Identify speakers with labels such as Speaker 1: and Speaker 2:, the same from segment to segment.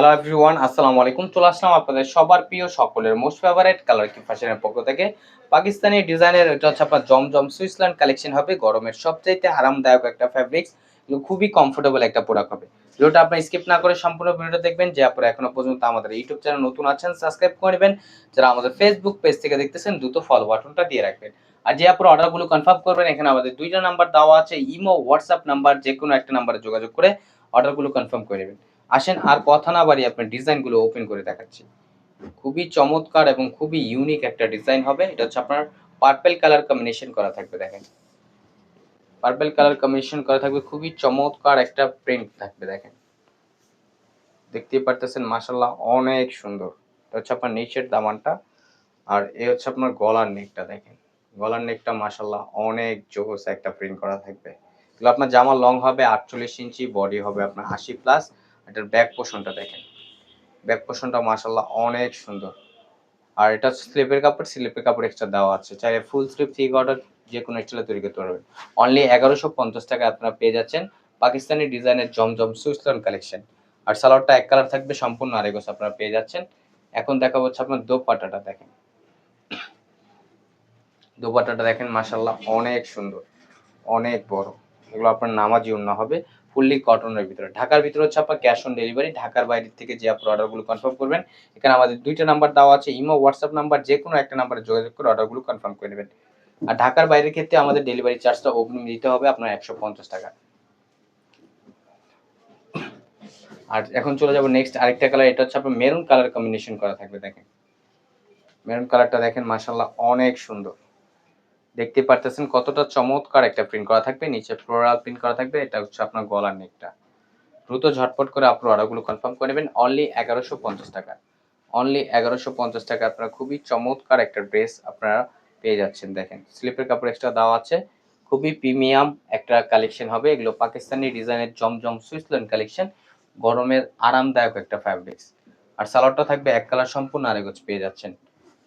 Speaker 1: Hello everyone আসসালামু আলাইকুম। চলে আসলাম আপনাদের সবার প্রিয়, সকলের মোস্ট ফেভারিট কালার কি ফ্যাশনের পক্ষ থেকে। পাকিস্তানি ডিজাইনের এটা হচ্ছে আপনার জমজম সুইসল্যান্ড কালেকশন হবে। গরমের সবচাইতে আরামদায়ক একটা ফ্যাব্রিক্স খুবই কমফোর্টেবল একটা প্রোডাক্ট হবে। ভিডিওটা আপনি স্কিপ না করে সম্পূর্ণ ভিডিওটা দেখবেন। যে আপনারা এখনও পর্যন্ত আমাদের ইউটিউব চ্যানেল নতুন আছেন সাবস্ক্রাইব করে নেবেন। যারা আমাদের ফেসবুক পেজ থেকে দেখতেছেন, দ্রুত ফলো বাটনটা দিয়ে রাখবেন। আর যে আপনার অর্ডারগুলো কনফার্ম করবেন, এখানে আমাদের দুইটা নাম্বার দেওয়া আছে। ইমো হোয়াটসঅ্যাপ নাম্বার যে কোনো একটা নাম্বারে যোগাযোগ করে অর্ডারগুলো কনফার্ম করে নেবেন। আসেন, আর কথা না বাড়ি আপনার ডিজাইনগুলো ওপেন করে দেখাচ্ছি। খুবই চমৎকার এবং খুবই ইউনিক একটা ডিজাইন হবে। এটা হচ্ছে আপনার পার্পেল কালার কম্বিনেশন করা থাকবে, দেখেন। পার্পেল কালার কম্বিনেশন করা থাকবে, খুবই চমৎকার একটা প্রিন্ট থাকবে, দেখেন। দেখতেই পারতেছেন মাসাল্লাহ অনেক সুন্দর। এটা হচ্ছে আপনার নিচের দামানটা, আর এ হচ্ছে আপনার গলার নেকটা, দেখেন। গলার নেকটা মাসাল্লাহ অনেক জোস একটা প্রিন্ট করা থাকবে। এগুলো আপনার জামা লং হবে, আটচল্লিশ ইঞ্চি বডি হবে আপনার আশি প্লাস এটার ব্যাক পোষণটা দেখেন। ব্যাক পোষণটা মাসাল্লাহ অনেক সুন্দর। আর এটা স্লিপের কাপড় স্লিপের কাপড় এক্সট্রা দেওয়া আছে। চাইলে ফুল স্লিপ থ্রি অর্ডার যে কোনো এক্সট্রা তৈরি করতে পারবেন। অনলি এগারোশো পঞ্চাশ টাকা আপনারা পেয়ে যাচ্ছেন পাকিস্তানি ডিজাইনের জমজম সুইসল্যান্ড কালেকশন আর সালোয়ারটা এক কালার থাকবে, সম্পূর্ণ আরেগোস আপনারা পেয়ে যাচ্ছেন। এখন দেখা হচ্ছে আপনার দোপাটাটা দেখেন। দোপাটাটা দেখেন মাসাল্লাহ অনেক সুন্দর, অনেক বড়। এগুলো আপনার নামাজি অন্য হবে। ফুললি কটনের ভিতরে। ঢাকার ভিতরে হচ্ছে আপনার ক্যাশ অন ডেলিভারি ঢাকার বাইরে থেকে যে আপনার অর্ডারগুলো কনফার্ম করবেন, এখানে আমাদের দুইটা নাম্বার দেওয়া আছে ইমো হোয়াটসঅ্যাপ নাম্বার যে কোনো একটা নাম্বারে যোগাযোগ করে অর্ডারগুলো কনফার্ম করে নেবেন। আর ঢাকার বাইরের ক্ষেত্রে আমাদের ডেলিভারি চার্জটা অগ্রিম দিতে হবে আপনার একশো পঞ্চাশ টাকা। আর এখন চলে যাব নেক্সট আরেকটা কালার এটা হচ্ছে আপনার মেরুন কালার কম্বিনেশন করা থাকবে, দেখেন। মেরুন কালারটা দেখেন মাসাল্লাহ অনেক সুন্দর। দেখতে পারতেছেন কতটা চমৎকার একটা প্রিন্ট করা থাকবে, নিচে ফ্লোরাল প্রিন্ট করা থাকবে, এটা হচ্ছে আপনার গলার নেকটা। দ্রুত ঝটপট করে আপনার অর্ডারগুলো কনফার্ম করে নেবেন অনলি এগারোশো পঞ্চাশ টাকা। অনলি এগারোশো পঞ্চাশ টাকা আপনারা খুবই চমৎকার একটা ড্রেস আপনারা পেয়ে যাচ্ছেন, দেখেন। স্লিপের কাপড় এক্সট্রা দেওয়া আছে, খুবই প্রিমিয়াম একটা কালেকশন হবে, এগুলো পাকিস্তানি ডিজাইনের জমজম সুইসল্যান্ড কালেকশন গরমের আরামদায়ক একটা ফ্যাব্রিক্স আর সালোয়ারটা থাকবে এক কালার সম্পূর্ণ আরেকজ পেয়ে যাচ্ছেন।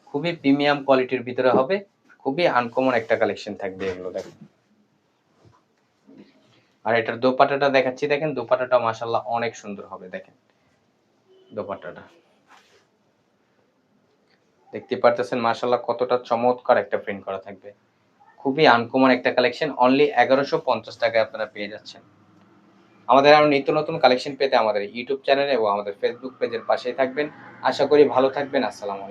Speaker 1: খুবই প্রিমিয়াম কোয়ালিটির ভিতরে হবে খুবই আনকমন একটা কালেকশন থাকবে এগুলো দেখেন আর এটার দোপাটাটা দেখাচ্ছি, দেখেন দোপাটাটা মাসাল্লাহ অনেক সুন্দর হবে, দেখেন। দোপাটাটা দেখতে পারতেছেন মাসাল্লাহ কতটা চমৎকার একটা প্রিন্ট করা থাকবে। খুবই আনকমন একটা কালেকশন অনলি এগারোশো পঞ্চাশ টাকায় আপনারা পেয়ে যাচ্ছেন। আমাদের আরও নিত্য নতুন কালেকশন পেতে আমাদের ইউটিউব চ্যানেল এবং আমাদের ফেসবুক পেজের পাশেই থাকবেন। আশা করি ভালো থাকবেন, আসসালামু